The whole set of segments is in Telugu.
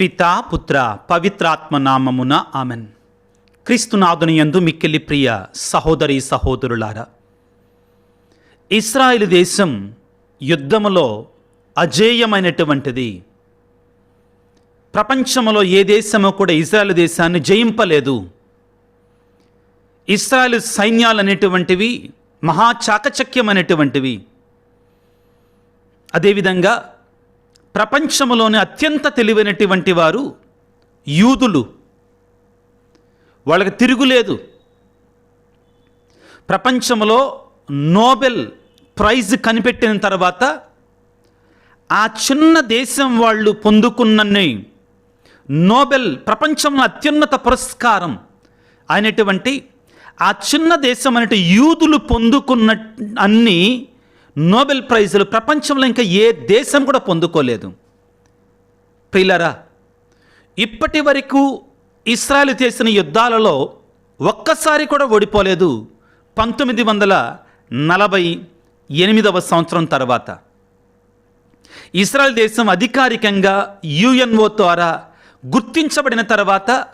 పితా పుత్ర పవిత్రాత్మ నామమున ఆమెన్. క్రీస్తునాథునియందు మిక్కిలి ప్రియ సహోదరి సహోదరులారా ఇస్రాయిల్ దేశం యుద్ధములో అజేయమైనటువంటిది. ప్రపంచంలో ఏ దేశము కూడా ఇజ్రాయెల్ దేశాన్ని జయింపలేదు. ఇస్రాయల్ సైన్యాలు అనేటువంటివి మహా చాకచక్యమైనటువంటివి. అదేవిధంగా ప్రపంచంలోని అత్యంత తెలివైనటువంటి వారు యూదులు. వాళ్ళకి తిరుగులేదు ప్రపంచంలో నోబెల్ ప్రైజ్ కనిపెట్టిన తర్వాత ఆ చిన్న దేశం వాళ్ళు పొందుకున్నన్ని నోబెల్ ప్రపంచంలో అత్యున్నత పురస్కారం అయినటువంటి ఆ చిన్న దేశం అనేటి యూదులు పొందుకున్న అన్నీ నోబెల్ ప్రైజులు ప్రపంచంలో ఇంకా ఏ దేశం కూడా పొందుకోలేదు. ప్రిలరా ఇప్పటి వరకు ఇస్రాయల్ చేసిన యుద్ధాలలో ఒక్కసారి కూడా ఓడిపోలేదు పంతొమ్మిది వందల నలభై ఎనిమిదవ సంవత్సరం తర్వాత. ఇస్రాయల్ దేశం అధికారికంగా యుఎన్ఓ ద్వారా గుర్తించబడిన తర్వాత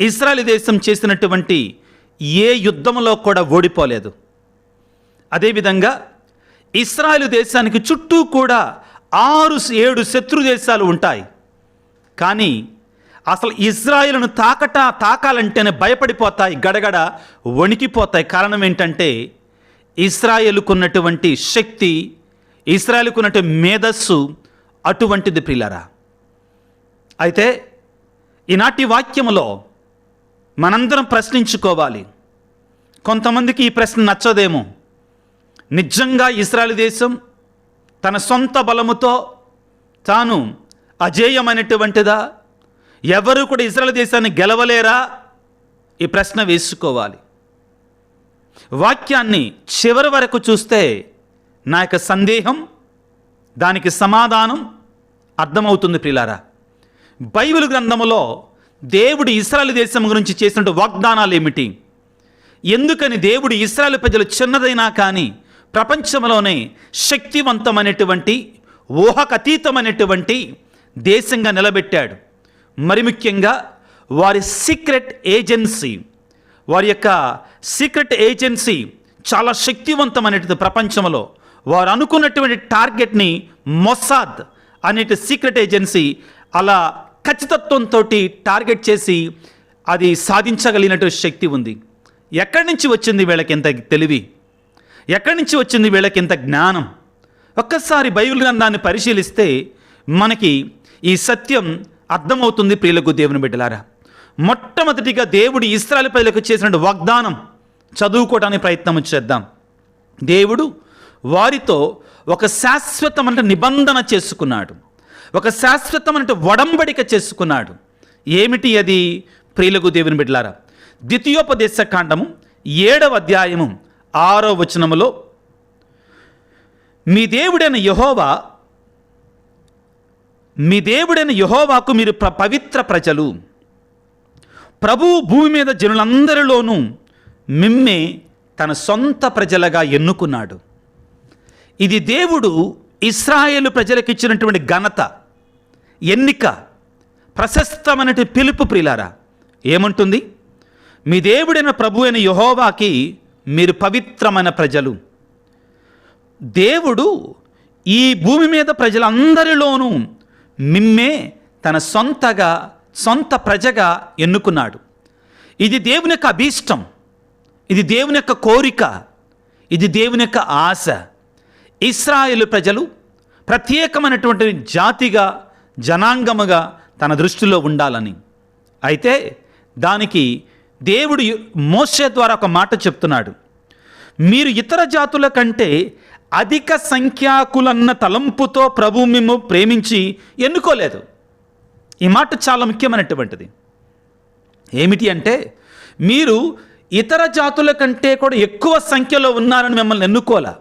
ఇస్రాయల్ దేశం చేసినటువంటి ఏ యుద్ధంలో కూడా ఓడిపోలేదు. అదేవిధంగా ఇస్రాయలు దేశానికి చుట్టూ కూడా ఆరు ఏడు శత్రు దేశాలు ఉంటాయి. కానీ అసలు ఇజ్రాయిల్ను తాకట తాకాలంటేనే భయపడిపోతాయి గడగడ వణికిపోతాయి. కారణం ఏంటంటే ఇస్రాయేలుకున్నటువంటి శక్తి ఇస్రాయేల్కున్నటువంటి మేధస్సు అటువంటిది ప్రిలరా అయితే ఈనాటి వాక్యములో మనందరం ప్రశ్నించుకోవాలి. కొంతమందికి ఈ ప్రశ్న నచ్చదేమో. నిజంగా ఇస్రాయల్ దేశం తన సొంత బలముతో తాను అజేయమైనటువంటిదా? ఎవరు కూడా ఇస్రాయల్ దేశాన్ని గెలవలేరా? ఈ ప్రశ్న వేసుకోవాలి. వాక్యాన్ని చివరి వరకు చూస్తే నా యొక్క సందేహం దానికి సమాధానం అర్థమవుతుంది ప్రిలారా బైబిల్ గ్రంథములో దేవుడు ఇస్రాయల్ దేశం గురించి చేసిన వాగ్దానాలు ఏమిటి? ఎందుకని దేవుడు ఇస్రాయల్ ప్రజలు చిన్నదైనా కానీ ప్రపంచంలోనే శక్తివంతమైనటువంటి ఊహకతీతమైనటువంటి దేశంగా నిలబెట్టాడు. మరి ముఖ్యంగా వారి సీక్రెట్ ఏజెన్సీ వారి యొక్క సీక్రెట్ ఏజెన్సీ చాలా శక్తివంతమైనటువంటి ప్రపంచంలో. వారు అనుకున్నటువంటి టార్గెట్ని మొసాద్ అనేటి సీక్రెట్ ఏజెన్సీ అలా ఖచ్చితత్వంతో టార్గెట్ చేసి అది సాధించగలిగినటువంటి శక్తి ఉంది. ఎక్కడి నుంచి వచ్చింది వీళ్ళకి ఎంత తెలివి? ఎక్కడి నుంచి వచ్చింది వీళ్ళకి ఇంత జ్ఞానం? ఒక్కసారి బైబిల్ గ్రంథాన్ని పరిశీలిస్తే మనకి ఈ సత్యం అర్థమవుతుంది ప్రియులకు దేవుని బిడ్డలారా. మొట్టమొదటిగా దేవుడు ఇస్రాయల్ ప్రజలకు చేసిన వాగ్దానం చదువుకోవడానికి ప్రయత్నం చేద్దాం. దేవుడు వారితో ఒక శాశ్వతమైన నిబంధన చేసుకున్నాడు. ఒక శాశ్వతమైన వడంబడిక చేసుకున్నాడు. ఏమిటి అది? ప్రియులకు దేవుని బిడ్డలారా ద్వితీయోపదేశ కాండము ఏడవ అధ్యాయము ఆరో వచనములో మీ దేవుడైన యహోవా మీ దేవుడైన యహోవాకు మీరు ప్ర పవిత్ర ప్రజలు. ప్రభువు భూమి మీద జనులందరిలోనూ మిమ్మే తన సొంత ప్రజలుగా ఎన్నుకున్నాడు. ఇది దేవుడు ఇస్రాయేల్ ప్రజలకు ఇచ్చినటువంటి ఘనత ఎన్నిక ప్రశస్తమైనటువంటి పిలుపు ప్రిలారా ఏమంటుంది? మీ దేవుడైన ప్రభు అయిన యహోవాకి మీరు పవిత్రమైన ప్రజలు. దేవుడు ఈ భూమి మీద ప్రజలందరిలోనూ మిమ్మే తన సొంతగా సొంత ప్రజగా ఎన్నుకున్నాడు. ఇది దేవుని యొక్క అభీష్టం. ఇది దేవుని యొక్క కోరిక. ఇది దేవుని యొక్క ఆశ. ఇస్రాయేల్ ప్రజలు ప్రత్యేకమైనటువంటి జాతిగా జనాంగముగా తన దృష్టిలో ఉండాలని. అయితే దానికి దేవుడు మోసే ద్వారా ఒక మాట చెప్తున్నాడు. మీరు ఇతర జాతుల కంటే అధిక సంఖ్యాకులన్న తలంపుతో ప్రభు మేము ప్రేమించి ఎన్నుకోలేదు. ఈ మాట చాలా ముఖ్యమైనటువంటిది. ఏమిటి అంటే మీరు ఇతర జాతుల కంటే కూడా ఎక్కువ సంఖ్యలో ఉన్నారని మిమ్మల్ని ఎన్నుకోలే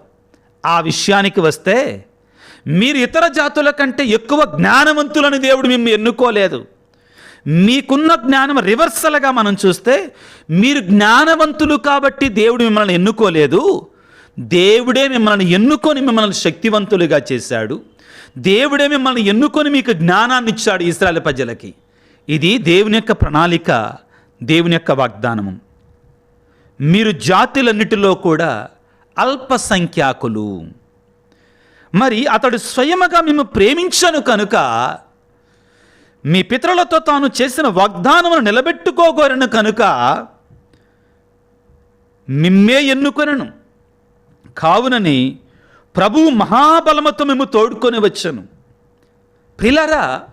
ఆ విషయానికి వస్తే మీరు ఇతర జాతుల కంటే ఎక్కువ జ్ఞానవంతులని దేవుడు మిమ్మల్ని ఎన్నుకోలేదు. మీకున్న జ్ఞానం రివర్సల్గా మనం చూస్తే మీరు జ్ఞానవంతులు కాబట్టి దేవుడు మిమ్మల్ని ఎన్నుకోలేదు. దేవుడే మిమ్మల్ని ఎన్నుకొని మిమ్మల్ని శక్తివంతులుగా చేశాడు. దేవుడే మిమ్మల్ని ఎన్నుకొని మీకు జ్ఞానాన్ని ఇచ్చాడు ఇస్రాయల్ ప్రజలకి. ఇది దేవుని యొక్క ప్రణాళిక దేవుని యొక్క వాగ్దానము. మీరు జాతులన్నిటిలో కూడా అల్పసంఖ్యాకులు. మరి అతడు స్వయముగా మేము ప్రేమించను కనుక మీ పితరులతో తాను చేసిన వాగ్దానమును నిలబెట్టుకోగోరను కనుక మిమ్మే ఎన్నుకొనను. కావునని ప్రభువు మహాబలముతో మేము తోడుకొని వచ్చాను. ప్రిలరా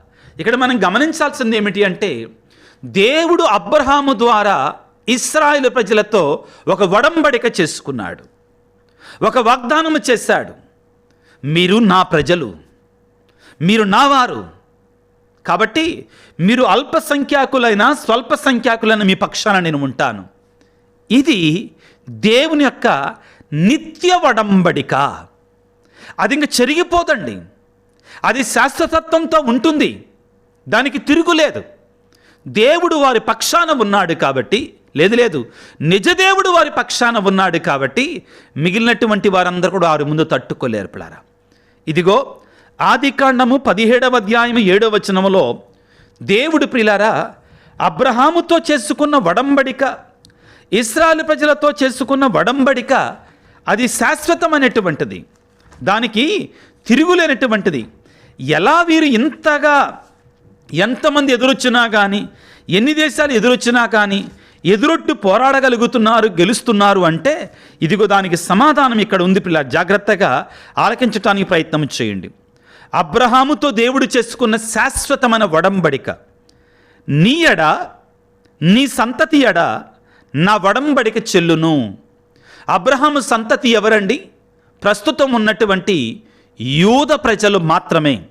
ఇక్కడ మనం గమనించాల్సింది ఏమిటి అంటే దేవుడు అబ్రహాము ద్వారా ఇస్రాయిల్ ప్రజలతో ఒక వడంబడిక చేసుకున్నాడు. ఒక వాగ్దానము చేశాడు. మీరు నా ప్రజలు. మీరు నా వారు. కాబట్టి మీరు అల్పసంఖ్యాకులైన స్వల్ప సంఖ్యాకులైన మీ పక్షాన నేను ఉంటాను. ఇది దేవుని యొక్క నిత్య వడంబడిక. అది ఇంక చెరిగిపోదండి. అది శాశ్వతత్వంతో ఉంటుంది. దానికి తిరుగులేదు దేవుడు వారి పక్షాన ఉన్నాడు కాబట్టి లేదు లేదు. నిజదేవుడు వారి పక్షాన ఉన్నాడు కాబట్టి మిగిలినటువంటి వారందరూ కూడా వారి ముందు తట్టుకోలేరు పిల్లారా. ఇదిగో ఆదికాండము పదిహేడవ అధ్యాయం ఏడవ వచనములో దేవుడు ప్రిలారా అబ్రహాముతో చేసుకున్న వడంబడిక ఇస్రాయల్ ప్రజలతో చేసుకున్న వడంబడిక అది శాశ్వతమైనటువంటిది. దానికి తిరుగులేనటువంటిది. ఎలా వీరు ఇంతగా ఎంతమంది ఎదురొచ్చినా కానీ ఎన్ని దేశాలు ఎదురొచ్చినా కానీ ఎదురొట్టు పోరాడగలుగుతున్నారు గెలుస్తున్నారు అంటే ఇదిగో దానికి సమాధానం ఇక్కడ ఉంది పిల్ల జాగ్రత్తగా ఆలకించటానికి ప్రయత్నం చేయండి. అబ్రహాముతో దేవుడు చేసుకున్న శాశ్వతమైన వడంబడిక. నీ ఎడ నీ సంతతి ఎడ నా వడంబడిక చెల్లును. అబ్రహాము సంతతి ఎవరండి? ప్రస్తుతం ఉన్నటువంటి యూద ప్రజలు మాత్రమే.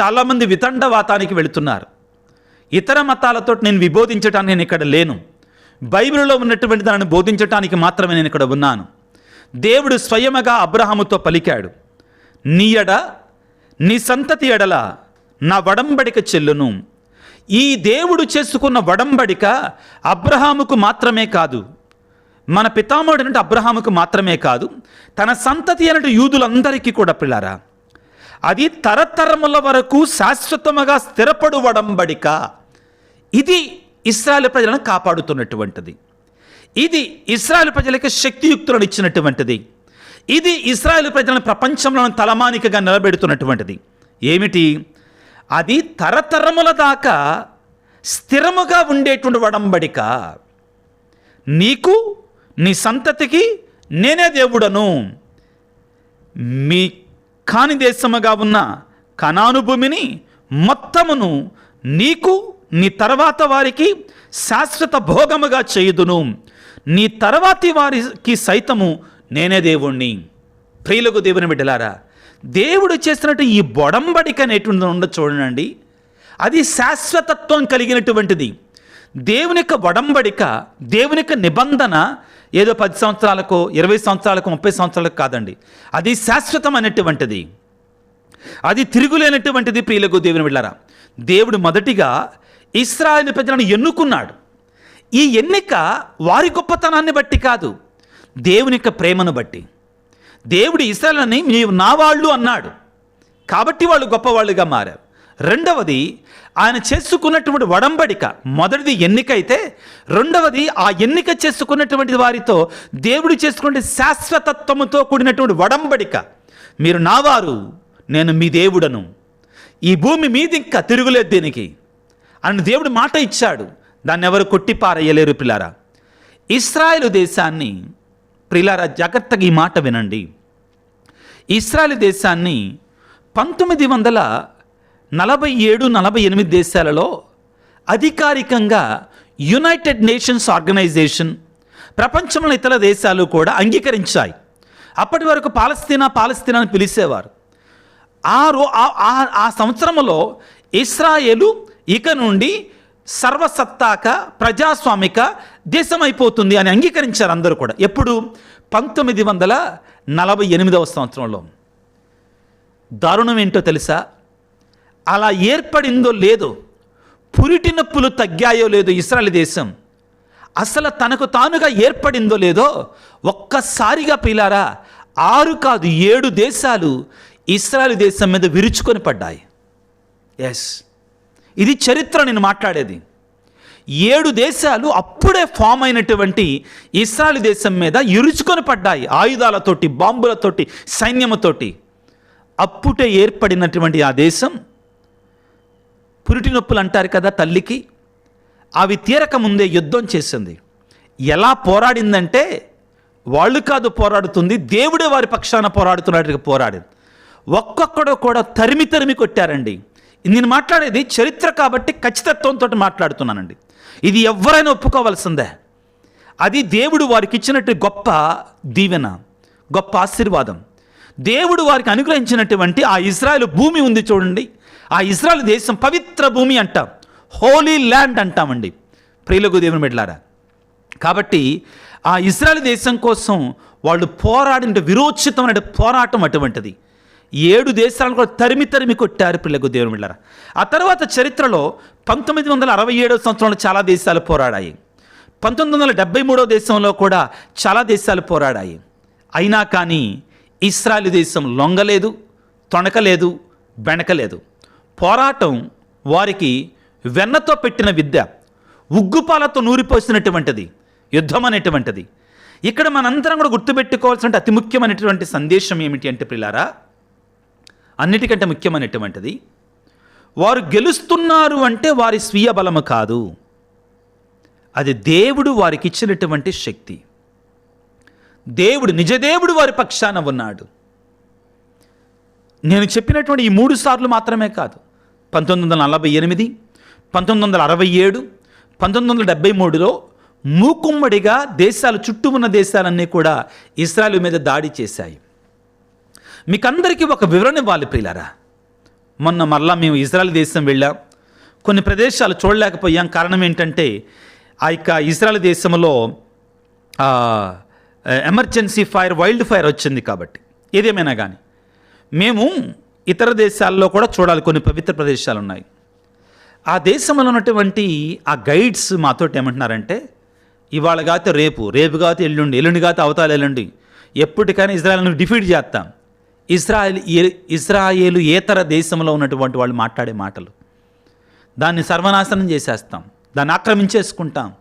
చాలామంది వితండవాతానికి వెళుతున్నారు. ఇతర మతాలతో నేను విబోధించడానికి నేను ఇక్కడ లేను. బైబిల్లో ఉన్నటువంటి దానిని బోధించటానికి మాత్రమే నేను ఇక్కడ ఉన్నాను. దేవుడు స్వయముగా అబ్రహాముతో పలికాడు. నీ నీ సంతతి ఎడల నా వడంబడిక చెల్లును. ఈ దేవుడు చేసుకున్న వడంబడిక అబ్రహాముకు మాత్రమే కాదు మన పితామహుడు అంటే అబ్రహాముకు మాత్రమే కాదు తన సంతతి అన్నట్టు యూదులందరికీ కూడా పిల్లారా. అది తరతరముల వరకు శాశ్వతముగా స్థిరపడు వడంబడిక. ఇది ఇస్రాయల్ ప్రజలను కాపాడుతున్నటువంటిది. ఇది ఇస్రాయల్ ప్రజలకు శక్తియుక్తులను ఇచ్చినటువంటిది. ఇది ఇస్రాయేల్ ప్రజలను ప్రపంచంలో తలమానికగా నిలబెడుతున్నటువంటిది. ఏమిటి? అది తరతరముల దాకా స్థిరముగా ఉండేటువంటి వడంబడిక. నీకు నీ సంతతికి నేనే దేవుడను. మీ కాని దేశముగా ఉన్న కనాను భూమిని మొత్తమును నీకు నీ తర్వాత వారికి శాశ్వత భోగముగా చేయుదును. నీ తర్వాతి వారికి సైతము నేనే దేవుణ్ణి. ప్రియులకు దేవుని బిడ్డలారా దేవుడు చేస్తున్నట్టు ఈ బొడంబడిక అనేటువంటి ఉండ చూడండి. అది శాశ్వతత్వం కలిగినటువంటిది. దేవుని యొక్క వడంబడిక దేవుని యొక్క నిబంధన ఏదో పది సంవత్సరాలకు ఇరవై సంవత్సరాలకు ముప్పై సంవత్సరాలకు కాదండి. అది శాశ్వతం అనేటువంటిది. అది తిరుగులేనటువంటిది ప్రియులకు దేవుని వెళ్ళారా దేవుడు మొదటిగా ఇస్రాయేల్ ప్రజలను ఎన్నుకున్నాడు. ఈ ఎన్నిక వారి గొప్పతనాన్ని బట్టి కాదు. దేవుని యొక్క ప్రేమను బట్టి. దేవుడు ఇస్రాయలని నీవు నా వాళ్ళు అన్నాడు. కాబట్టి వాళ్ళు గొప్పవాళ్ళుగా మారారు. రెండవది ఆయన చేసుకున్నటువంటి వడంబడిక మొదటిది ఎన్నిక అయితే రెండవది ఆ ఎన్నిక చేసుకున్నటువంటి వారితో దేవుడు చేసుకునే శాశ్వతత్వముతో కూడినటువంటి వడంబడిక. మీరు నావారు నేను మీ దేవుడను. ఈ భూమి మీది ఇంకా తిరుగులేదు దీనికి. అని దేవుడు మాట ఇచ్చాడు. దాన్ని ఎవరు కొట్టిపారేయలేరు పిల్లారా. ఇస్రాయేలు దేశాన్ని ప్రిలారా జాగ్రత్తగా ఈ మాట వినండి. ఇస్రాయల్ దేశాన్ని పంతొమ్మిది వందల నలభై ఏడు నలభై ఎనిమిది దేశాలలో అధికారికంగా యునైటెడ్ నేషన్స్ ఆర్గనైజేషన్ ప్రపంచంలో ఇతర దేశాలు కూడా అంగీకరించాయి. అప్పటి వరకు పాలస్తీనా పాలస్తీనా అని పిలిచేవారు. ఆ రో ఆ- ఆ- ఆ సంవత్సరంలో ఇస్రాయేలు ఇక నుండి సర్వసత్తాక ప్రజాస్వామిక దేశం అయిపోతుంది అని అంగీకరించారు అందరూ కూడా. ఎప్పుడు? పంతొమ్మిది వందల నలభై ఎనిమిదవ సంవత్సరంలో. దారుణం ఏంటో తెలుసా? అలా ఏర్పడిందో లేదో పురిటి నొప్పులు తగ్గాయో లేదో ఇస్రాయల్ దేశం అసలు తనకు తానుగా ఏర్పడిందో లేదో ఒక్కసారిగా పిలారా ఆరు కాదు ఏడు దేశాలు ఇస్రాయల్ దేశం మీద విరుచుకొని పడ్డాయి. ఎస్ ఇది చరిత్ర నేను మాట్లాడేది. ఏడు దేశాలు అప్పుడే ఫామ్ అయినటువంటి ఇస్రాయల్ దేశం మీద ఇరుచుకొని పడ్డాయి. ఆయుధాలతోటి బాంబులతోటి సైన్యముతోటి. అప్పుడే ఏర్పడినటువంటి ఆ దేశం పురిటి నొప్పులు అంటారు కదా తల్లికి. అవి తీరక ముందే యుద్ధం చేసింది. ఎలా పోరాడిందంటే వాళ్ళు కాదు పోరాడుతుంది దేవుడే వారి పక్షాన పోరాడుతున్నట్టుగా పోరాడింది. ఒక్కొక్కడు కూడా తరిమి తరిమి కొట్టారండి. నేను మాట్లాడేది చరిత్ర కాబట్టి ఖచ్చితత్వంతో మాట్లాడుతున్నానండి. ఇది ఎవరైనా ఒప్పుకోవాల్సిందే. అది దేవుడు వారికి ఇచ్చినట్టు గొప్ప దీవెన గొప్ప ఆశీర్వాదం. దేవుడు వారికి అనుగ్రహించినటువంటి ఆ ఇజ్రాయెల్ భూమి ఉంది చూడండి. ఆ ఇజ్రాయెల్ దేశం పవిత్ర భూమి అంటాం హోలీ ల్యాండ్ అంటామండి. ప్రియులకు దేవుని మెడ్లారా కాబట్టి ఆ ఇజ్రాయెల్ దేశం కోసం వాళ్ళు పోరాడిన విరోచితమైన పోరాటం అటువంటిది. ఏడు దేశాలను కూడా తరిమి తరిమి కొట్టారు పిల్లకు దేవుని వెళ్ళారా ఆ తర్వాత చరిత్రలో పంతొమ్మిది వందల అరవై ఏడవ సంవత్సరంలో చాలా దేశాలు పోరాడాయి. పంతొమ్మిది వందల డెబ్బై మూడవ దేశంలో కూడా చాలా దేశాలు పోరాడాయి. అయినా కానీ ఇస్రాయల్ దేశం లొంగలేదు తొణకలేదు బెణకలేదు. పోరాటం వారికి వెన్నతో పెట్టిన విద్య ఉగ్గుపాలతో నూరిపోసినటువంటిది యుద్ధం అనేటువంటిది. ఇక్కడ మనందరం కూడా గుర్తుపెట్టుకోవాల్సిన అతి ముఖ్యమైనటువంటి సందేశం ఏమిటి అంటే పిల్లారా అన్నిటికంటే ముఖ్యమైనటువంటిది వారు గెలుస్తున్నారు అంటే వారి స్వీయ బలము కాదు. అది దేవుడు వారికి ఇచ్చినటువంటి శక్తి. దేవుడు నిజదేవుడు వారి పక్షాన ఉన్నాడు. నేను చెప్పినటువంటి ఈ మూడు సార్లు మాత్రమే కాదు. పంతొమ్మిది వందల నలభై ఎనిమిది పంతొమ్మిది వందల అరవై ఏడు పంతొమ్మిది వందల డెబ్బై మూడులో మూకుమ్మడిగా దేశాలు చుట్టూ ఉన్న దేశాలన్నీ కూడా ఇస్రాయల్ మీద దాడి చేశాయి. మీకందరికీ ఒక వివరణ ఇవ్వాలి ప్రియులారా. మొన్న మరలా మేము ఇజ్రాయల్ దేశం వెళ్ళాం. కొన్ని ప్రదేశాలు చూడలేకపోయాం. కారణం ఏంటంటే ఆ యొక్క ఇజ్రాయల్ దేశంలో ఎమర్జెన్సీ ఫైర్ వైల్డ్ ఫైర్ వచ్చింది కాబట్టి. ఏదేమైనా కానీ మేము ఇతర దేశాల్లో కూడా చూడాలి. కొన్ని పవిత్ర ప్రదేశాలు ఉన్నాయి. ఆ దేశంలో ఉన్నటువంటి ఆ గైడ్స్ మాతోటి ఏమంటున్నారంటే ఇవాళ కాతే రేపు రేపు కాతే ఎల్లుండి ఎల్లుండి కాతే అవతాలు ఎల్లుండి. ఎప్పటికైనా ఇజ్రాయల్ను డిఫీట్ చేస్తాం. ఇస్రాయేల్ ఇస్రాయేలు ఇజ్రాయేలు ఏతర దేశంలో ఉన్నటువంటి వాళ్ళు మాట్లాడే మాటలు. దాన్ని సర్వనాశనం చేసేస్తాం. దాన్ని ఆక్రమించేసుకుంటాం.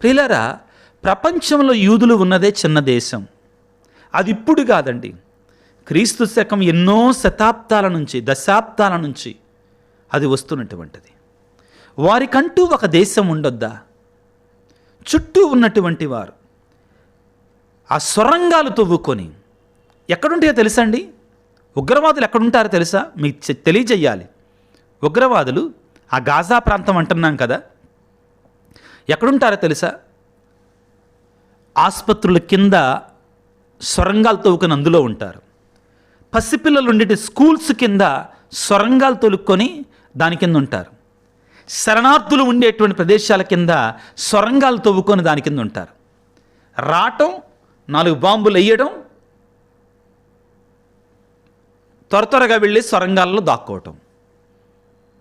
ప్రియులారా ప్రపంచంలో యూదులు ఉన్నదే చిన్న దేశం. అది ఇప్పుడు కాదండి. క్రీస్తు శకం ఎన్నో శతాబ్దాల నుంచి దశాబ్దాల నుంచి అది వస్తున్నటువంటిది. వారికంటూ ఒక దేశం ఉండొద్దా? చుట్టూ ఉన్నటువంటి వారు ఆ సొరంగాలు తవ్వుకొని ఎక్కడుంటాయో తెలుసా అండి ఉగ్రవాదులు ఎక్కడుంటారో తెలుసా? మీకు తెలియజేయాలి ఉగ్రవాదులు ఆ గాజా ప్రాంతం అంటున్నాం కదా? ఎక్కడుంటారో తెలుసా? ఆసుపత్రుల కింద సొరంగాలు తవ్వుకొని అందులో ఉంటారు. పసిపిల్లలు ఉండేటి స్కూల్స్ కింద సొరంగాలు తొలుక్కొని దాని కింద ఉంటారు. శరణార్థులు ఉండేటువంటి ప్రదేశాల కింద సొరంగాలు తవ్వుకొని దాని కింద ఉంటారు. రావటం నాలుగు బాంబులు వేయడం త్వర త్వరగా వెళ్ళి సొరంగాల్లో దాక్కోవటం.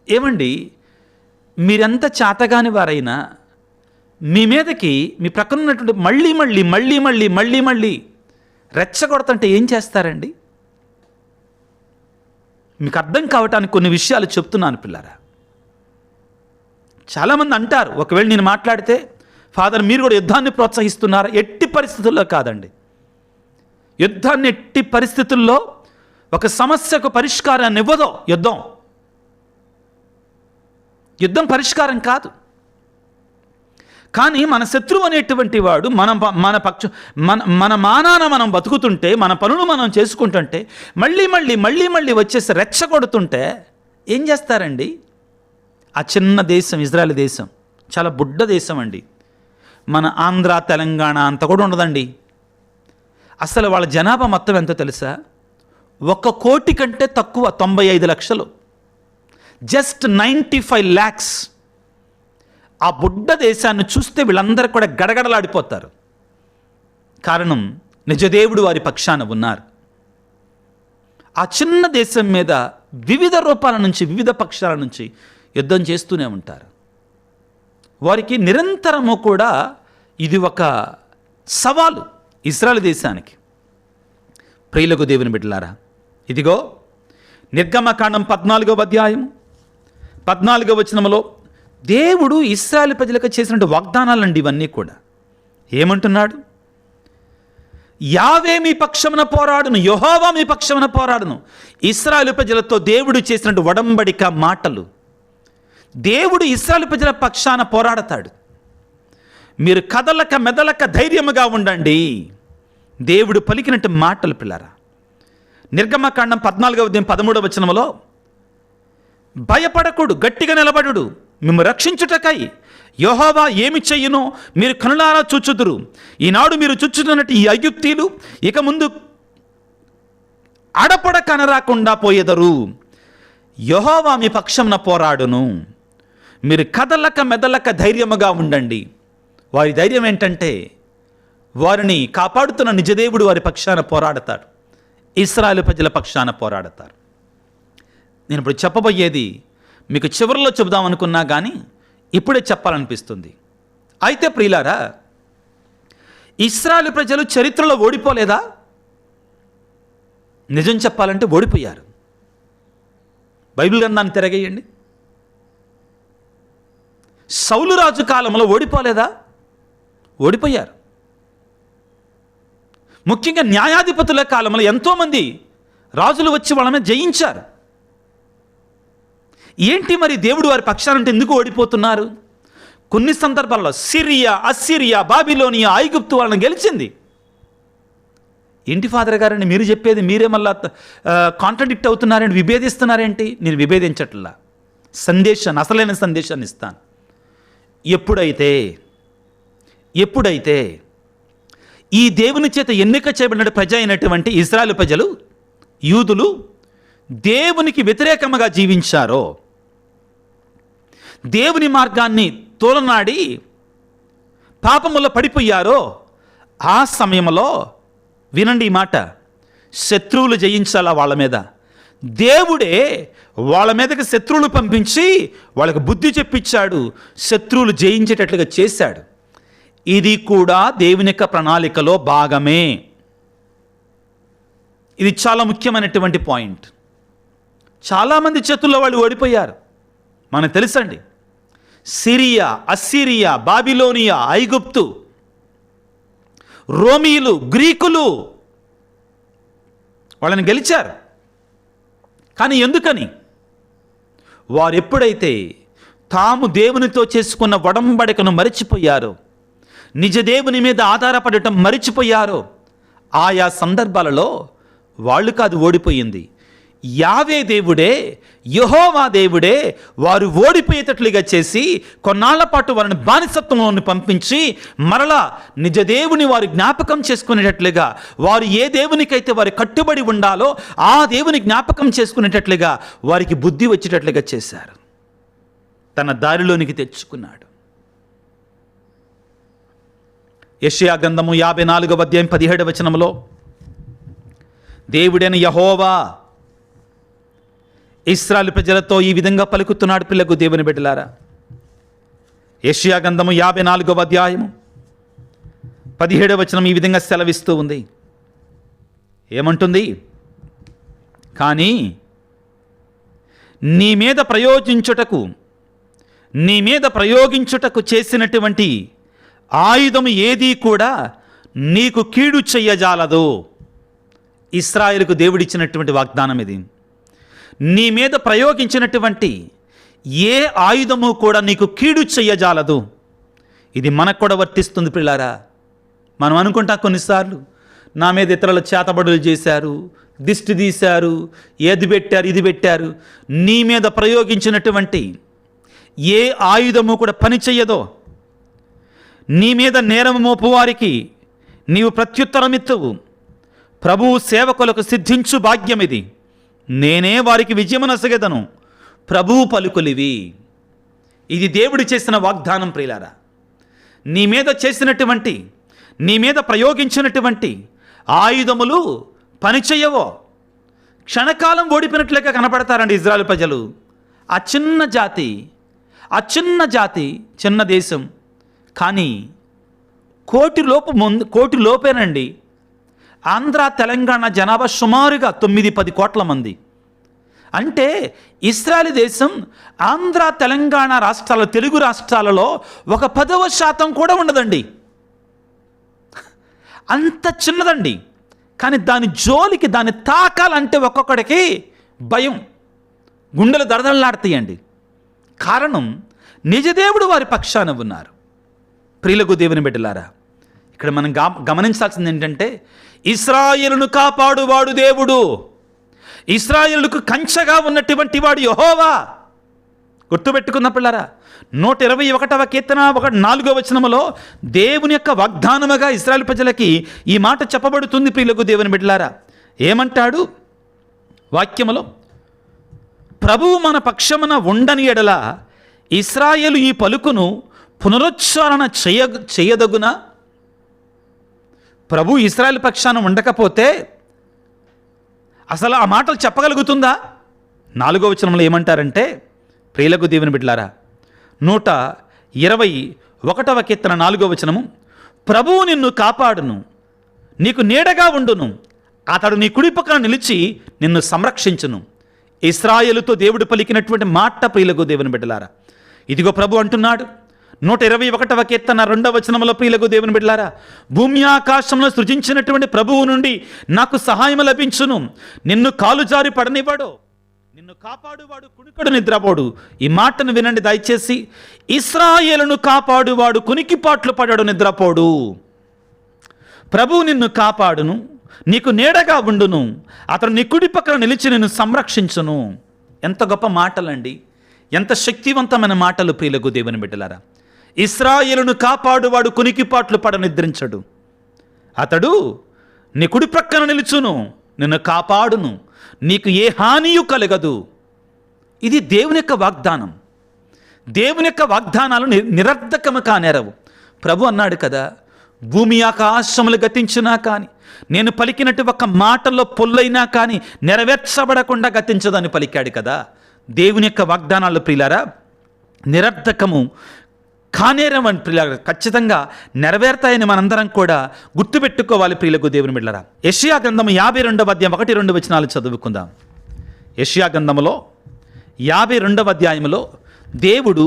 ఏమండి? మీరెంత చేతగాని వారైనా మీ మీదకి మీ ప్రక్కన ఉన్నటువంటి మళ్ళీ మళ్ళీ మళ్ళీ మళ్ళీ మళ్ళీ మళ్ళీ రెచ్చగొడతంటే ఏం చేస్తారండి? మీకు అర్థం కావటానికి కొన్ని విషయాలు చెప్తున్నాను పిల్లారా. చాలామంది అంటారు ఒకవేళ నేను మాట్లాడితే ఫాదర్ మీరు కూడా యుద్ధాన్ని ప్రోత్సహిస్తున్నారా? ఎట్టి పరిస్థితుల్లో కాదండి. యుద్ధాన్ని ఎట్టి పరిస్థితుల్లో ఒక సమస్యకు పరిష్కారాన్ని ఇవ్వదో యుద్ధం. యుద్ధం పరిష్కారం కాదు. కానీ మన శత్రువు అనేటువంటి వాడు మన మన పక్ష మన మన మానాన మనం బతుకుతుంటే మన పనులు మనం చేసుకుంటుంటే మళ్ళీ మళ్ళీ మళ్ళీ మళ్ళీ వచ్చేసి రెచ్చగొడుతుంటే ఏం చేస్తారండి? ఆ చిన్న దేశం ఇజ్రాయెల్ దేశం చాలా బుడ్డ దేశం అండి. మన ఆంధ్ర తెలంగాణ అంత కూడా ఉండదండి. అసలు వాళ్ళ జనాభా మొత్తం ఎంతో తెలుసా? ఒక కోటి కంటే తక్కువ తొంభై ఐదు లక్షలు. జస్ట్ నైంటీ ఫైవ్ ల్యాక్స్ ఆ బుడ్డ దేశాన్ని చూస్తే వీళ్ళందరూ కూడా గడగడలాడిపోతారు. కారణం నిజదేవుడు వారి పక్షాన ఉన్నారు. ఆ చిన్న దేశం మీద వివిధ రూపాల నుంచి వివిధ పక్షాల నుంచి యుద్ధం చేస్తూనే ఉంటారు. వారికి నిరంతరము కూడా ఇది ఒక సవాలు ఇస్రాయల్ దేశానికి. ప్రియులకు దేవుని బిడ్డలారా ఇదిగో నిర్గమకాండం పద్నాలుగో అధ్యాయం పద్నాలుగవ వచనంలో దేవుడు ఇస్రాయల్ ప్రజలకు చేసినట్టు వాగ్దానాలండి ఇవన్నీ కూడా. ఏమంటున్నాడు? యావే మీ పక్షమున పోరాడును యహోవా మీ పక్షమున పోరాడును. ఇస్రాయల్ ప్రజలతో దేవుడు చేసినట్టు వడంబడిక మాటలు. దేవుడు ఇస్రాయల్ ప్రజల పక్షాన పోరాడతాడు. మీరు కదలక మెదలక ధైర్యముగా ఉండండి. దేవుడు పలికినట్టు మాటలు పిల్లరా. నిర్గమకాండం పద్నాలుగవ ఉదయం పదమూడవ వచనములో భయపడకుడు గట్టిగా నిలబడుడు మిమ్ము రక్షించుటకై యెహోవా ఏమి చెయ్యునో మీరు కనులారా చూచుదురు. ఈనాడు మీరు చూచుతున్నట్టు ఈ అయుక్తీలు ఇక ముందు అడపడ కనరాకుండా పోయేదరు. యహోవా మీ పక్షంన పోరాడును. మీరు కదలక మెదలక ధైర్యముగా ఉండండి. వారి ధైర్యం ఏంటంటే వారిని కాపాడుతున్న నిజదేవుడు వారి పక్షాన పోరాడతాడు. ఇస్రాయలు ప్రజల పక్షాన పోరాడతారు. నేను ఇప్పుడు చెప్పబోయేది మీకు చివరిలో చెబుదామనుకున్నా కానీ ఇప్పుడే చెప్పాలనిపిస్తుంది. అయితే ప్రియులారా ఇస్రాయలు ప్రజలు చరిత్రలో ఓడిపోలేదా? నిజం చెప్పాలంటే ఓడిపోయారు. బైబిల్ గ్రంథాన్ని తిరగేయండి. సౌలురాజు కాలంలో ఓడిపోలేదా? ఓడిపోయారు. ముఖ్యంగా న్యాయాధిపతుల కాలంలో ఎంతోమంది రాజులు వచ్చి వాళ్ళని జయించారు. ఏంటి మరి దేవుడు వారి పక్షానంటే ఎందుకు ఓడిపోతున్నారు? కొన్ని సందర్భాల్లో సిరియా అస్సిరియా బాబిలోనియా ఐగుప్తు వాళ్ళని గెలిచింది. ఏంటి ఫాదర్ గారని మీరు చెప్పేది మీరే మళ్ళా కాంట్రడిక్ట్ అవుతున్నారని విభేదిస్తున్నారేంటి? నేను విభేదించట్లా. సందేశాన్ని అసలైన సందేశాన్ని ఇస్తాను. ఎప్పుడైతే ఎప్పుడైతే ఈ దేవుని చేత ఎన్నిక చేయబడిన ప్రజ అయినటువంటి ఇజ్రాయెల్ ప్రజలు యూదులు దేవునికి వ్యతిరేకముగా జీవించారో దేవుని మార్గాన్ని తోలనాడి పాపములో పడిపోయారో ఆ సమయంలో వినండి ఈ మాట శత్రువులు జయించాలా వాళ్ళ మీద? దేవుడే వాళ్ళ మీదకి శత్రువులు పంపించి వాళ్ళకి బుద్ధి చెప్పించాడు శత్రువులు జయించేటట్లుగా చేశాడు. ఇది కూడా దేవుని యొక్క ప్రణాళికలో భాగమే. ఇది చాలా ముఖ్యమైనటువంటి పాయింట్. చాలామంది చేతుల్లో వాళ్ళు ఓడిపోయారు. మనకు తెలుసండి. సిరియా అస్సిరియా బాబిలోనియా ఐగుప్తు రోమీలు గ్రీకులు వాళ్ళని గెలిచారు. కానీ ఎందుకని? వారు ఎప్పుడైతే తాము దేవునితో చేసుకున్న వడంబడికను మరిచిపోయారో నిజ దేవుని మీద ఆధారపడటం మరిచిపోయారో ఆయా సందర్భాలలో వాళ్ళు కాదు ఓడిపోయింది. యావే దేవుడే యహోవా దేవుడే వారు ఓడిపోయేటట్లుగా చేసి కొన్నాళ్ళ పాటు వారిని బానిసత్వంలోని పంపించి మరలా నిజ దేవుని వారు జ్ఞాపకం చేసుకునేటట్లుగా వారు ఏ దేవునికైతే వారు కట్టుబడి ఉండాలో ఆ దేవుని జ్ఞాపకం చేసుకునేటట్లుగా వారికి బుద్ధి వచ్చేటట్లుగా చేశారు. తన దారిలోనికి తెచ్చుకున్నాడు. యష్యా గ్రంథము యాభై నాలుగవ అధ్యాయం పదిహేడు వచనములో దేవుడైన యహోవా ఇస్రాయల్ ప్రజలతో ఈ విధంగా పలుకుతున్నాడు పిల్లకు దేవుని బిడ్డలారా. యష్యా గ్రంథము యాభై నాలుగవ అధ్యాయము పదిహేడవ వచనం ఈ విధంగా సెలవిస్తూ ఉంది. ఏమంటుంది? కానీ నీ మీద ప్రయోగించుటకు నీ మీద ప్రయోగించుటకు చేసినటువంటి ఆయుధము ఏదీ కూడా నీకు కీడు చెయ్యజాలదు. ఇస్రాయిల్కు దేవుడిచ్చినటువంటి వాగ్దానం ఇది. నీ మీద ప్రయోగించినటువంటి ఏ ఆయుధము కూడా నీకు కీడు చెయ్యజాలదు. ఇది మనకు కూడా వర్తిస్తుంది పిల్లారా మనం అనుకుంటాం కొన్నిసార్లు నా మీద ఇతరుల చేతబడులు చేశారు దిష్టి తీశారు ఏది పెట్టారు ఇది పెట్టారు. నీ మీద ప్రయోగించినటువంటి ఏ ఆయుధము కూడా పని చెయ్యదో నీ మీద నేరము మోపువారికి నీవు ప్రత్యుత్తరమిత్తువు. ప్రభువు సేవకులకు సిద్ధించు భాగ్యమిది. నేనే వారికి విజయమునసగెదను. ప్రభువు పలుకులివి. ఇది దేవుడు చేసిన వాగ్దానం ప్రియులారా. నీ మీద చేసినటువంటి నీ మీద ప్రయోగించినటువంటి ఆయుధములు పనిచేయవో క్షణకాలం ఓడిపోయినట్లుగా కనపడతారండి ఇజ్రాయల్ ప్రజలు. ఆ చిన్న జాతి ఆ చిన్న జాతి చిన్న దేశం. కానీ కోటి లోపు ముందు కోటి లోపేనండి. ఆంధ్ర తెలంగాణ జనాభా సుమారుగా తొమ్మిది పది కోట్ల మంది. అంటే ఇస్రాయల్ దేశం ఆంధ్ర తెలంగాణ రాష్ట్రాల తెలుగు రాష్ట్రాలలో ఒక పదవ శాతం కూడా ఉండదండి. అంత చిన్నదండి. కానీ దాని జోలికి దాన్ని తాకాలంటే ఒక్కొక్కడికి భయం. గుండెలు దడదడలాడతాయండి. కారణం నిజదేవుడు వారి పక్షాన ఉన్నారు. ప్రియులకు దేవుని బిడ్డలారా ఇక్కడ మనం గమనించాల్సింది ఏంటంటే ఇస్రాయేలును కాపాడువాడు దేవుడు. ఇస్రాయేలుకు కంచగా ఉన్నటువంటి వాడు యహోవా. గుర్తుపెట్టుకున్న పిల్లరా నూట ఇరవై ఒకటవ కీర్తన ఒక నాలుగో వచనములో దేవుని యొక్క వాగ్దానముగా ఇస్రాయల్ ప్రజలకి ఈ మాట చెప్పబడుతుంది ప్రియులకు దేవుని బిడ్డలారా. ఏమంటాడు? వాక్యములో ప్రభువు మన పక్షమున ఉండని ఎడల ఇస్రాయేలు ఈ పలుకును పునరుచ్చారణ చేయ చేయదగునా ప్రభు ఇస్రాయల్ పక్షాన ఉండకపోతే అసలు ఆ మాటలు చెప్పగలుగుతుందా? నాలుగో వచనంలో ఏమంటారంటే ప్రియులకు దేవుని బిడ్డలారా నూట ఇరవై ఒకటవ కీర్తన నాలుగో వచనము ప్రభువు నిన్ను కాపాడును నీకు నీడగా ఉండును అతడు నీ కుడి పక్కన నిలిచి నిన్ను సంరక్షించును. ఇస్రాయేలుతో దేవుడు పలికినటువంటి మాట ప్రియులకు దేవుని బిడ్డలారా ఇదిగో ప్రభు అంటున్నాడు నూట ఇరవై ఒకటవ కీర్తన రెండవ వచనంలో ప్రియులకు దేవుని బిడ్డలారా భూమి ఆకాశంలో సృజించినటువంటి ప్రభువు నుండి నాకు సహాయం లభించును. నిన్ను కాలు జారి పడనివ్వడు. నిన్ను కాపాడువాడు కునికడు నిద్రపోడు. ఈ మాటను వినండి దయచేసి. ఇస్రాయేలును కాపాడువాడు కునికిపాట్లు పడడు నిద్రపోడు. ప్రభువు నిన్ను కాపాడును. నీకు నీడగా ఉండును. అతను నీ కుడి పక్కన నిలిచి నిన్ను సంరక్షించును. ఎంత గొప్ప మాటలండి. ఎంత శక్తివంతమైన మాటలు ప్రియులకు దేవుని బిడ్డలారా. ఇస్రాయిలును కాపాడువాడు కునికిపాట్లు పడ నిద్రించడు అతడు నీ కుడి ప్రక్కన నిలుచును నిన్ను కాపాడును నీకు ఏ హానియు కలగదు. ఇది దేవుని యొక్క వాగ్దానం. దేవుని యొక్క వాగ్దానాలు నిరర్ధకము కానేరవు. ప్రభు అన్నాడు కదా భూమి ఆకాశములు గతించినా కానీ నేను పలికినట్టు ఒక మాటల్లో పొల్లైనా కానీ నెరవేర్చబడకుండా గతించదని పలికాడు కదా. దేవుని యొక్క వాగ్దానాలు ప్రియులారా నిరర్ధకము కానేరమని ప్రియుల ఖచ్చితంగా నెరవేరుతాయని మనందరం కూడా గుర్తుపెట్టుకోవాలి ప్రియులకు దేవుని బిళ్ళరా యషియా గ్రంథం యాభై రెండవ అధ్యాయం ఒకటి రెండు వచనాలు చదువుకుందాం. యషియా గ్రంథములో యాభై రెండవ అధ్యాయంలో దేవుడు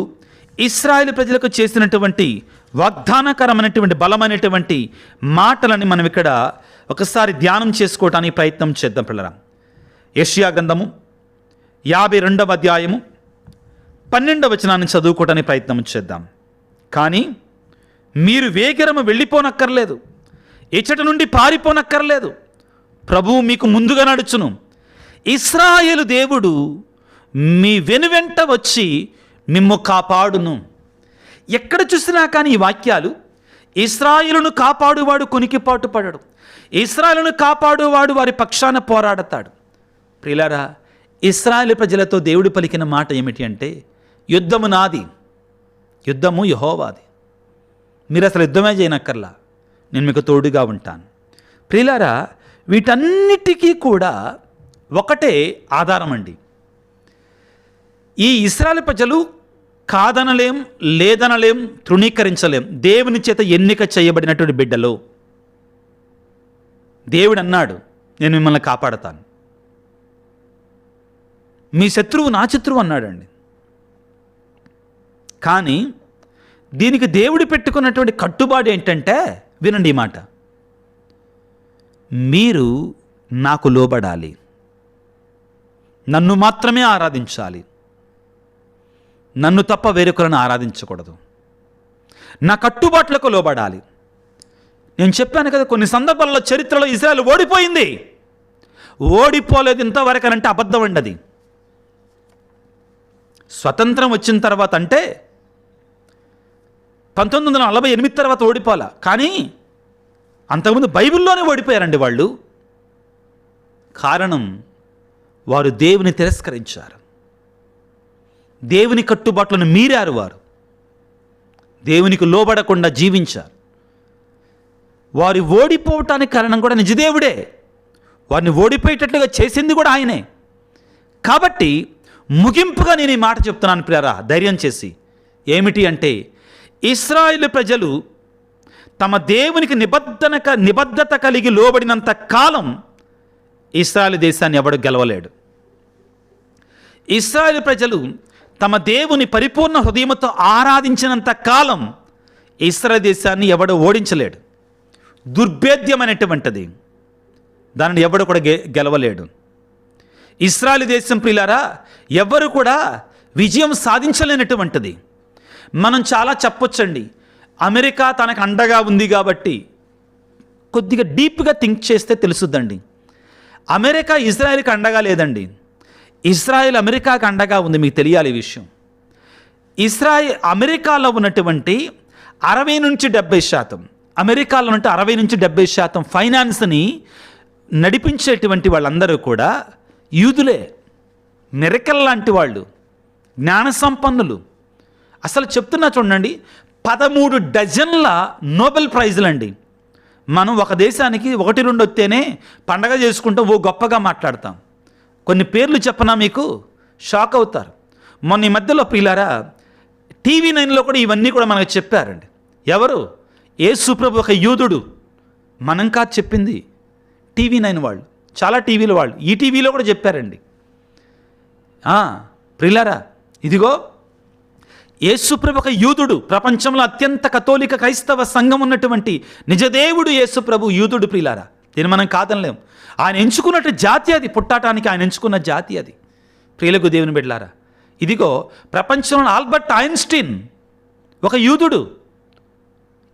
ఇస్రాయేల్ ప్రజలకు చేసినటువంటి వాగ్దానకరమైనటువంటి బలమైనటువంటి మాటలని మనం ఇక్కడ ఒకసారి ధ్యానం చేసుకోవటానికి ప్రయత్నం చేద్దాం పిల్లరా. యషియా గ్రంథము యాభై రెండవ అధ్యాయము పన్నెండవ వచనాన్ని చదువుకోవటానికి ప్రయత్నం చేద్దాం. కానీ మీరు వేగరము వెళ్ళిపోనక్కర్లేదు. ఇచ్చట నుండి పారిపోనక్కర్లేదు. ప్రభువు మీకు ముందుగా నడుచును. ఇస్రాయేలు దేవుడు మీ వెనువెంట వచ్చి మిమ్ము కాపాడును. ఎక్కడ చూసినా కానీ ఈ వాక్యాలు ఇస్రాయేలును కాపాడువాడు కొనికిపాటు పడడు. ఇస్రాయేలును కాపాడువాడు వారి పక్షాన పోరాడతాడు. ప్రిలారా ఇస్రాయేల్ ప్రజలతో దేవుడు పలికిన మాట ఏమిటి అంటే యుద్ధము నాది. యుద్ధము యహోవాది. మీరు అసలు యుద్ధమే చేయనక్కర్లా. నేను మీకు తోడుగా ఉంటాను. ప్రియులారా వీటన్నిటికీ కూడా ఒకటే ఆధారం అండి ఈ ఇస్రాయల్ ప్రజలు కాదనలేం లేదనలేం తృణీకరించలేం. దేవుని చేత ఎన్నిక చేయబడినటువంటి బిడ్డలు. దేవుడు అన్నాడు నేను మిమ్మల్ని కాపాడతాను. మీ శత్రువు నా శత్రువు అన్నాడండి. కానీ దీనికి దేవుడు పెట్టుకున్నటువంటి కట్టుబాటు ఏంటంటే వినండి ఈ మాట. మీరు నాకు లోబడాలి. నన్ను మాత్రమే ఆరాధించాలి. నన్ను తప్ప వేరొకరిని ఆరాధించకూడదు. నా కట్టుబాట్లకు లోబడాలి. నేను చెప్పాను కదా కొన్ని సందర్భాల్లో చరిత్రలో ఇజ్రాయెల్ ఓడిపోయింది. ఓడిపోలేదు ఇంతవరకు అంటే అబద్ధం అండి అది. స్వతంత్రం వచ్చిన తర్వాత అంటే పంతొమ్మిది వందల నలభై ఎనిమిది తర్వాత ఓడిపోలా కానీ అంతకుముందు బైబిల్లోనే ఓడిపోయారండి వాళ్ళు. కారణం వారు దేవుని తిరస్కరించారు. దేవుని కట్టుబాట్లను మీరారు వారు. దేవునికి లోబడకుండా జీవించారు. వారి ఓడిపోవటానికి కారణం కూడా నిజదేవుడే. వారిని ఓడిపోయేటట్లుగా చేసింది కూడా ఆయనే. కాబట్టి ముగింపుగా నేను ఈ మాట చెప్తున్నాను ప్రేరా ధైర్యం చేసి. ఏమిటి అంటే ఇస్రాయిల్ ప్రజలు తమ దేవునికి నిబద్ధన నిబద్ధత కలిగి లోబడినంత కాలం ఇస్రాయేల్ దేశాన్ని ఎవడు గెలవలేడు. ఇస్రాయేల్ ప్రజలు తమ దేవుని పరిపూర్ణ హృదయంతో ఆరాధించినంత కాలం ఇస్రాయల్ దేశాన్ని ఎవడు ఓడించలేడు. దుర్భేద్యమైనటువంటిది. దానిని ఎవడు కూడా గె గెలవలేడు. ఇస్రాయల్ దేశం ప్రియులారా ఎవరు కూడా విజయం సాధించలేనటువంటిది. మనం చాలా చెప్పొచ్చండి. అమెరికా తనకు అండగా ఉంది కాబట్టి కొద్దిగా డీప్గా థింక్ చేస్తే తెలుసుద్దండి. అమెరికా ఇజ్రాయెల్కి అండగా లేదండి. ఇజ్రాయెల్ అమెరికాకి అండగా ఉంది మీకు తెలియాలి ఈ విషయం. ఇస్రాయల్ అమెరికాలో ఉన్నటువంటి అరవై నుంచి డెబ్బై శాతం అమెరికాలో ఉన్నట్టు అరవై నుంచి డెబ్బై శాతం ఫైనాన్స్ని నడిపించేటువంటి వాళ్ళందరూ కూడా యూదులే మెరకల్ లాంటి వాళ్ళు జ్ఞాన సంపన్నులు. అసలు చెప్తున్నా చూడండి పదమూడు డజన్ల నోబెల్ ప్రైజులండి. మనం ఒక దేశానికి ఒకటి రెండు వస్తేనే పండగ చేసుకుంటూ ఓ గొప్పగా మాట్లాడతాం. కొన్ని పేర్లు చెప్పనా మీకు? షాక్ అవుతారు. మొన్న ఈ మధ్యలో ప్రియులారా టీవీ నైన్లో కూడా ఇవన్నీ కూడా మనకు చెప్పారండి. ఎవరు? ఏ సుప్రభు ఒక యూదుడు. మనం కాదు చెప్పింది టీవీ నైన్ వాళ్ళు. చాలా టీవీల వాళ్ళు. ఈ టీవీలో కూడా చెప్పారండి. ప్రిలారా ఇదిగో యేసుప్రభు ఒక యూదుడు. ప్రపంచంలో అత్యంత కథోలిక క్రైస్తవ సంఘం ఉన్నటువంటి నిజదేవుడు యేసుప్రభు యూదుడు ప్రియులారా దీన్ని మనం కాదనలేం. ఆయన ఎంచుకున్నట్టు జాతి అది. పుట్టాటానికి ఆయన ఎంచుకున్న జాతి అది. ప్రియులకు దేవుని బిడ్డలారా ఇదిగో ప్రపంచంలో ఆల్బర్ట్ ఐన్స్టీన్ ఒక యూదుడు.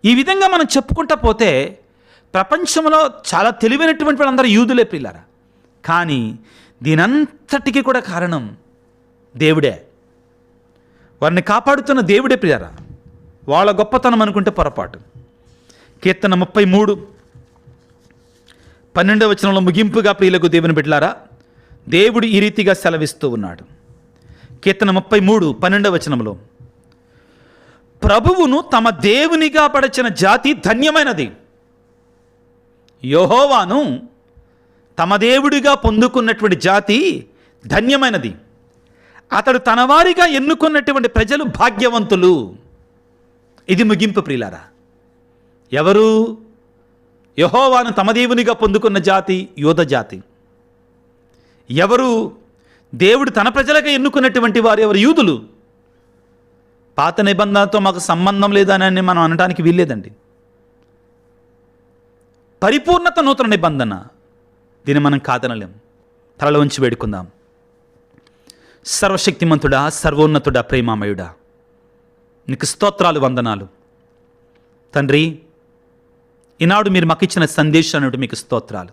ఈ విధంగా మనం చెప్పుకుంటా పోతే ప్రపంచంలో చాలా తెలివైనటువంటి వాళ్ళందరూ యూదులే ప్రియులారా కానీ దీనంతటికీ కూడా కారణం దేవుడే. వారిని కాపాడుతున్న దేవుడే ప్రియారా? వాళ్ళ గొప్పతనం అనుకుంటే పొరపాటు. కీర్తన ముప్పై మూడు పన్నెండవ వచనంలో ముగింపుగా ప్రియులకు దేవుని బిడ్డలారా దేవుడు ఈ రీతిగా సెలవిస్తూ ఉన్నాడు. కీర్తన ముప్పై మూడు పన్నెండవ వచనంలో ప్రభువును తమ దేవునిగా పడచిన జాతి ధన్యమైనది. యోహోవాను తమ దేవుడిగా పొందుకున్నటువంటి జాతి ధన్యమైనది. అతడు తనవారిగా ఎన్నుకున్నటువంటి ప్రజలు భాగ్యవంతులు. ఇది ముగింపు ప్రియులారా. ఎవరు? యహోవాను తమ దేవునిగా పొందుకున్న జాతి యోధ జాతి. ఎవరు? దేవుడు తన ప్రజలుగా ఎన్నుకున్నటువంటి వారు ఎవరు? యూదులు. పాత నిబంధనతో మాకు సంబంధం లేదని మనం అనడానికి వీల్లేదండి. పరిపూర్ణత నూతన నిబంధన. దీన్ని మనం కాదనలేం. తలలో ఉంచి వేడుకుందాం. సర్వశక్తిమంతుడా సర్వోన్నతుడా ప్రేమామయుడా. నీకు స్తోత్రాలు వందనాలు. తండ్రి ఈనాడు మీరు మాకు ఇచ్చిన సందేశాన్ని మీకు స్తోత్రాలు.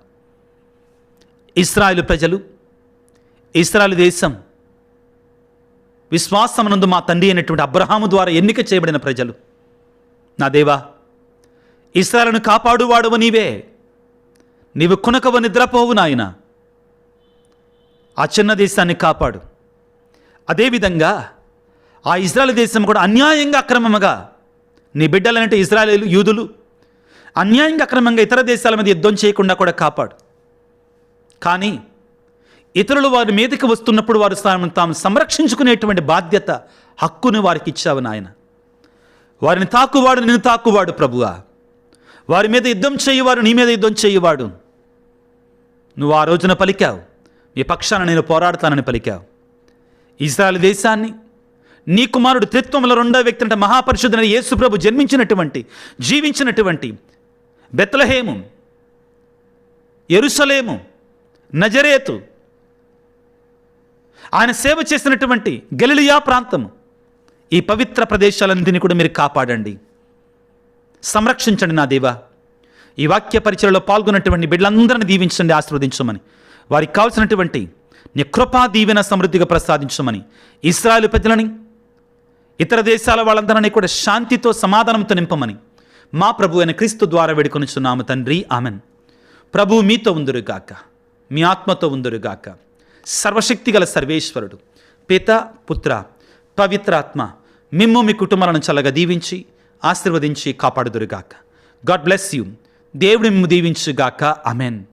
ఇస్రాయలు ప్రజలు ఇస్రాయలు దేశం విశ్వాసమునందు మా తండ్రి అయినటువంటి అబ్రహాము ద్వారా ఎన్నిక చేయబడిన ప్రజలు. నా దేవా ఇస్రాయలను కాపాడువాడువ నీవే. నీవు కునకవ నిద్రపోవు నాయన. ఆ చిన్న దేశాన్ని కాపాడు. అదేవిధంగా ఆ ఇజ్రాయల్ దేశం కూడా అన్యాయంగా అక్రమముగా నీ బిడ్డలనంటే ఇజ్రాయేలు యూదులు అన్యాయంగా అక్రమంగా ఇతర దేశాల మీద యుద్ధం చేయకుండా కూడా కాపాడు. కానీ ఇతరులు వారి మీదకి వస్తున్నప్పుడు వారు తాము తాము సంరక్షించుకునేటువంటి బాధ్యత హక్కును వారికి ఇచ్చావు నాయన. వారిని తాకువాడు నేను తాకువాడు ప్రభువా. వారి మీద యుద్ధం చేయువారు నీ మీద యుద్ధం చేయువాడు. నువ్వు ఆ రోజున పలికావు. ఈ పక్షాన నేను పోరాడతానని పలికావు. ఇజ్రాయల్ దేశాన్ని. నీ కుమారుడు త్రిత్వముల రెండో వ్యక్తి అంటే మహాపరిశుద్ధుని యేసుప్రభు జన్మించినటువంటి జీవించినటువంటి బెత్లహేము ఎరుసలేము నజరేతు. ఆయన సేవ చేసినటువంటి గలిలియా ప్రాంతము. ఈ పవిత్ర ప్రదేశాలన్నింటినీ కూడా మీరు కాపాడండి. సంరక్షించండి నా దేవా. ఈ వాక్య పరిచయలో పాల్గొన్నటువంటి బిడ్డలందరినీ దీవించండి ఆశీర్వదించమని. వారికి కావాల్సినటువంటి నీ కృపా దీవెన సమృద్ధిగా ప్రసాదించమని. ఇస్రాయల్ ప్రజలని ఇతర దేశాల వాళ్ళందరినీ కూడా శాంతితో సమాధానంతో నింపమని మా ప్రభు అయిన క్రీస్తు ద్వారా వేడుకొనిచున్నాము తండ్రి. ఆమెన్. ప్రభు మీతో ఉందరుగాక మీ ఆత్మతో ఉందురుగాక సర్వశక్తిగల సర్వేశ్వరుడు పిత పుత్ర పవిత్రాత్మ మిమ్ము మీ కుటుంబాలను చల్లగా దీవించి ఆశీర్వదించి కాపాడుదురుగాక గాడ్ బ్లెస్ యూ. దేవుడి మిమ్ము దీవించుగాక. అమెన్